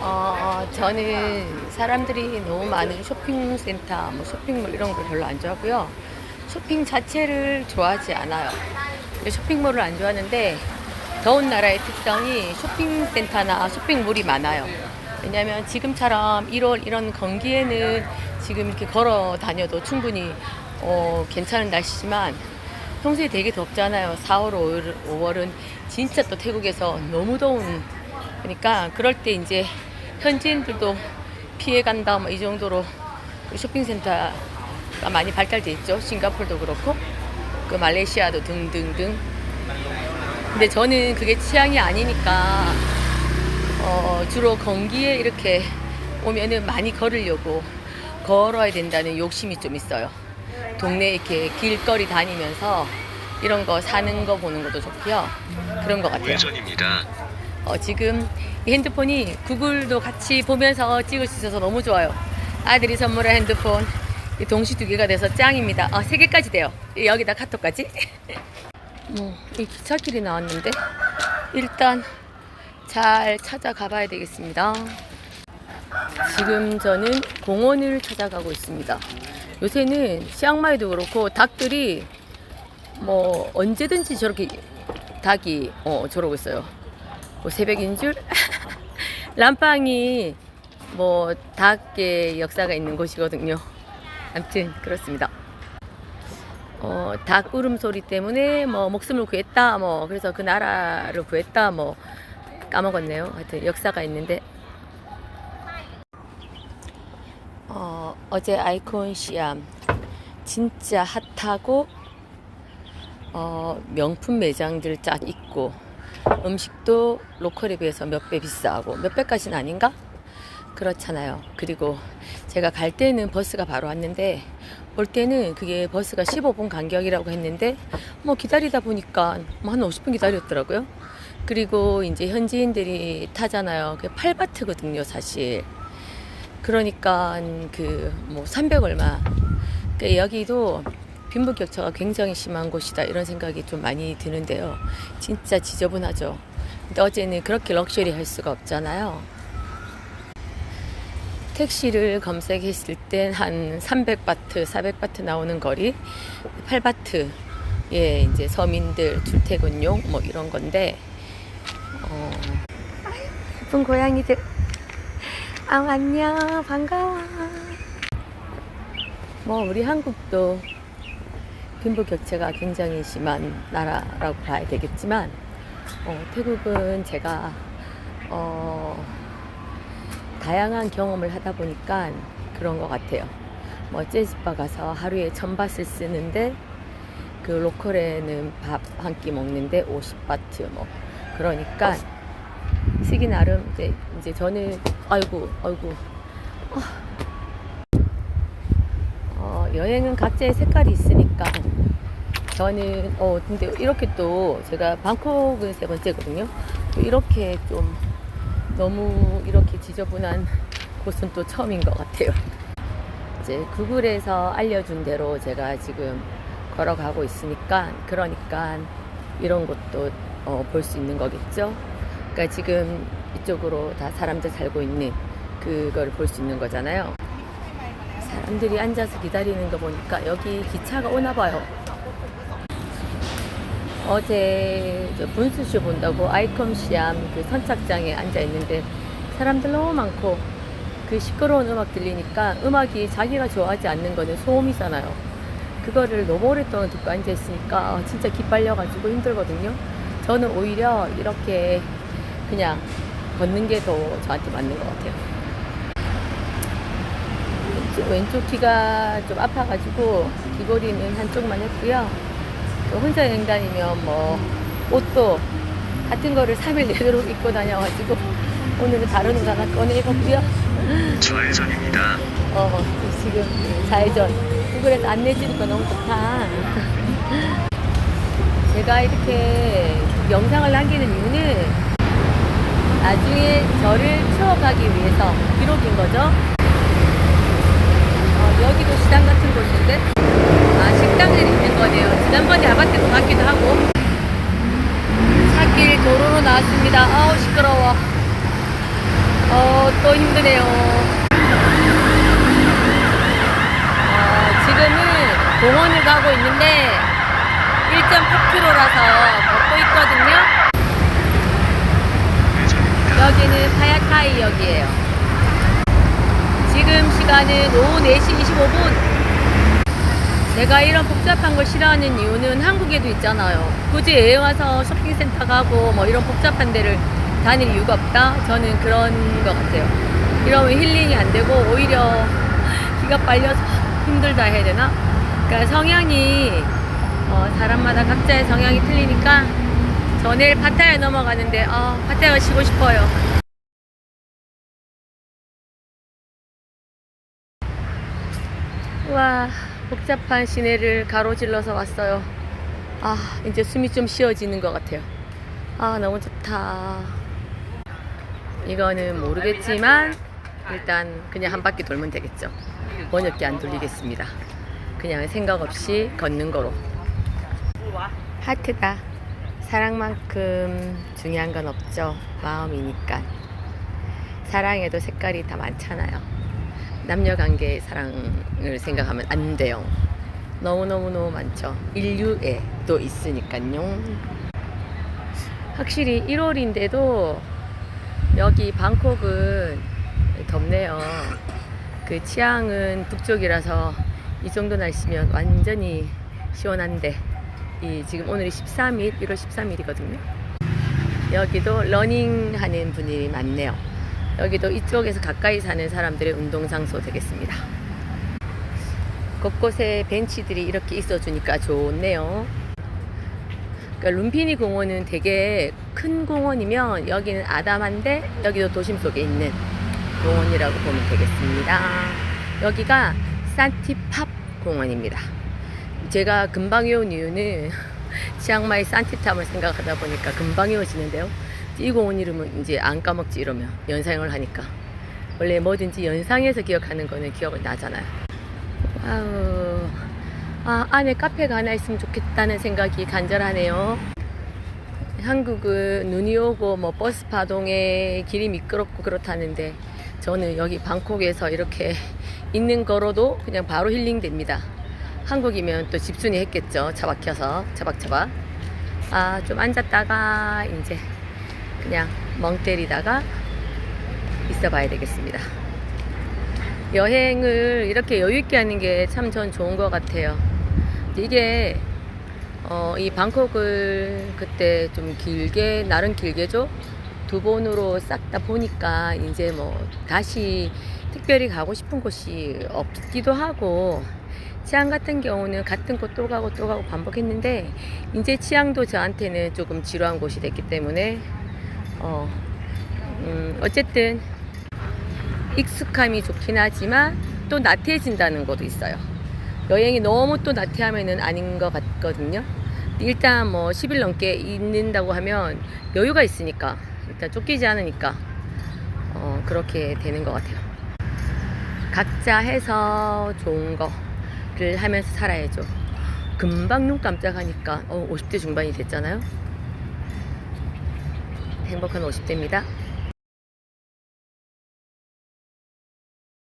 어, 저는 사람들이 너무 많은 쇼핑센터, 뭐 쇼핑몰 이런 걸 별로 안 좋아하고요. 쇼핑 자체를 좋아하지 않아요. 쇼핑몰을 안 좋아하는데 더운 나라의 특성이 쇼핑센터나 쇼핑몰이 많아요. 왜냐하면 지금처럼 1월 이런 건기에는 지금 이렇게 걸어 다녀도 충분히 어, 괜찮은 날씨지만 평소에 되게 덥잖아요. 4월, 5월, 5월은 진짜 또 태국에서 너무 더운 그러니까 그럴 때 이제 현지인들도 피해간다 뭐 이 정도로 쇼핑센터가 많이 발달돼 있죠. 싱가폴도 그렇고 그 말레이시아도 등등등. 근데 저는 그게 취향이 아니니까 어, 주로 건기에 이렇게 오면은 많이 걸으려고 걸어야 된다는 욕심이 좀 있어요. 동네 이렇게 길거리 다니면서 이런 거 사는 거 보는 것도 좋고요. 그런 것 같아요. 우회전입니다. 어, 지금 이 핸드폰이 구글도 같이 보면서 찍을 수 있어서 너무 좋아요. 아들이 선물한 핸드폰 이 동시 두 개가 돼서 짱입니다. 아, 세 개까지 돼요. 여기다 카톡까지. 뭐, 이 기차길이 나왔는데 일단 잘 찾아가 봐야 되겠습니다. 지금 저는 공원을 찾아가고 있습니다. 요새는 치앙마이도 그렇고 닭들이 뭐 언제든지 저렇게 닭이 어, 저러고 있어요. 뭐 새벽인 줄? 람빵이 뭐 닭의 역사가 있는 곳이거든요. 아무튼 그렇습니다. 어, 닭 울음소리 때문에 뭐 목숨을 구했다 뭐 그래서 그 나라를 구했다 뭐 까먹었네요. 하여튼 역사가 있는데 어, 어제 아이콘 시암 진짜 핫하고 어, 명품 매장들 쫙 있고 음식도 로컬에 비해서 몇 배 비싸고 몇 배까지는 아닌가? 그렇잖아요. 그리고 제가 갈 때는 버스가 바로 왔는데 올 때는 그게 버스가 15분 간격이라고 했는데 뭐 기다리다 보니까 뭐 한 50분 기다렸더라고요. 그리고 이제 현지인들이 타잖아요. 그게 8바트거든요, 사실. 그러니까 그 뭐 300 얼마. 그러니까 여기도 빈부격차가 굉장히 심한 곳이다 이런 생각이 좀 많이 드는데요. 진짜 지저분하죠. 근데 어제는 그렇게 럭셔리 할 수가 없잖아요. 택시를 검색했을 땐 한 300바트, 400바트 나오는 거리, 8바트, 예, 이제 서민들 출퇴근용 뭐 이런 건데, 어, 예쁜 고양이들. 아, 안녕. 반가워. 뭐, 우리 한국도 빈부 격차가 굉장히 심한 나라라고 봐야 되겠지만, 어, 태국은 제가, 어, 다양한 경험을 하다 보니까 그런 것 같아요. 뭐, 재즈바 가서 하루에 천 바트를 쓰는데, 그 로컬에는 밥 한 끼 먹는데 50바트 뭐. 그러니까, 쓰기 나름, 이제, 이제 저는, 아이고, 아이고. 어, 여행은 각자의 색깔이 있으니까 저는 어 근데 이렇게 또 제가 방콕은 세 번째거든요. 또 이렇게 좀 너무 이렇게 지저분한 곳은 또 처음인 것 같아요. 이제 구글에서 알려준 대로 제가 지금 걸어가고 있으니까 그러니까 이런 것도 어, 볼 수 있는 거겠죠. 그러니까 지금 이쪽으로 다 사람들 살고 있는 그걸 볼 수 있는 거잖아요. 사람들이 앉아서 기다리는 거 보니까 여기 기차가 오나 봐요. 어제 저 분수쇼 본다고 아이콘 시암 그 선착장에 앉아 있는데 사람들 너무 많고 그 시끄러운 음악 들리니까 음악이 자기가 좋아하지 않는 거는 소음이잖아요. 그거를 너무 오랫동안 듣고 앉아 있으니까 진짜 기빨려가지고 힘들거든요. 저는 오히려 이렇게 그냥 걷는 게 더 저한테 맞는 것 같아요. 왼쪽, 왼쪽 귀가 좀 아파가지고 귀걸이는 한쪽만 했고요. 또 혼자 여행 다니면 뭐 옷도 같은 거를 3일 내도록 입고 다녀가지고 오늘은 다른 옷 하나 꺼내 입었고요. 좌회전입니다. 어, 지금 좌회전. 구글에서 안내 주니까 너무 좋다. 제가 이렇게 영상을 남기는 이유는 나중에 저를 추억하기 위해서 기록인 거죠. 어, 여기도 시장 같은 곳인데, 아, 식당들이 있는 거네요. 지난번에 아파트도 같기도 하고. 산길 도로로 나왔습니다. 아우, 시끄러워. 어, 또 힘드네요. 어, 지금은 공원을 가고 있는데 1.8km라서 걷고 있거든요. 여기는 파야카이 역이에요. 지금 시간은 오후 4시 25분. 제가 이런 복잡한 걸 싫어하는 이유는 한국에도 있잖아요. 굳이 애 와서 쇼핑센터 가고 뭐 이런 복잡한 데를 다닐 이유가 없다? 저는 그런 것 같아요. 이러면 힐링이 안 되고 오히려 기가 빨려서 힘들다 해야 되나? 그러니까 성향이 어, 사람마다 각자의 성향이 틀리니까 저 내일 파타야 넘어가는데 아 파타야가 쉬고 싶어요. 와 복잡한 시내를 가로질러서 왔어요. 아 이제 숨이 좀 쉬어지는 것 같아요. 아 너무 좋다. 이거는 모르겠지만 일단 그냥 한 바퀴 돌면 되겠죠. 번역기 안 돌리겠습니다. 그냥 생각 없이 걷는 거로. 하트다. 사랑만큼 중요한 건 없죠. 마음이니까. 사랑에도 색깔이 다 많잖아요. 남녀 관계의 사랑을 생각하면 안 돼요. 너무너무너무 많죠. 인류에 또 있으니까요. 확실히 1월인데도 여기 방콕은 덥네요. 그 치앙은 북쪽이라서 이 정도 날씨면 완전히 시원한데 이 지금 오늘이 13일, 1월 13일이거든요. 여기도 러닝 하는 분이 많네요. 여기도 이쪽에서 가까이 사는 사람들의 운동 장소 되겠습니다. 곳곳에 벤치들이 이렇게 있어 주니까 좋네요. 그러니까 룸피니 공원은 되게 큰 공원이면 여기는 아담한데 여기도 도심 속에 있는 공원이라고 보면 되겠습니다. 여기가 산티팝 공원입니다. 제가 금방 외운 이유는 치앙마이 산티탑을 생각하다 보니까 금방 외워지는데요. 이 공원 이름은 이제 안 까먹지 이러면 연상을 하니까 원래 뭐든지 연상해서 기억하는 거는 기억을 나잖아요. 와우. 아, 안에 카페가 하나 있으면 좋겠다는 생각이 간절하네요. 한국은 눈이 오고 뭐 버스 파동에 길이 미끄럽고 그렇다는데 저는 여기 방콕에서 이렇게 있는 거로도 그냥 바로 힐링됩니다. 한국이면 또 집순이 했겠죠. 차 막혀서 차박차박. 아, 좀 앉았다가 이제 그냥 멍 때리다가 있어 봐야 되겠습니다. 여행을 이렇게 여유있게 하는 게 참 전 좋은 것 같아요. 이게, 어, 이 방콕을 그때 좀 길게, 나름 길게죠? 두 번으로 싹 다 보니까 이제 뭐 다시 특별히 가고 싶은 곳이 없기도 하고, 치앙 같은 경우는 같은 곳 또 가고 또 가고 반복했는데, 이제 치앙도 저한테는 조금 지루한 곳이 됐기 때문에, 어, 음, 어쨌든 익숙함이 좋긴 하지만 또 나태해진다는 것도 있어요. 여행이 너무 또 나태하면은 아닌 것 같거든요. 일단 뭐 10일 넘게 있는다고 하면 여유가 있으니까 일단 쫓기지 않으니까 어, 그렇게 되는 것 같아요. 각자 해서 좋은 거를 하면서 살아야죠. 금방 눈 깜짝하니까 어, 50대 중반이 됐잖아요. 행복한 50대입니다.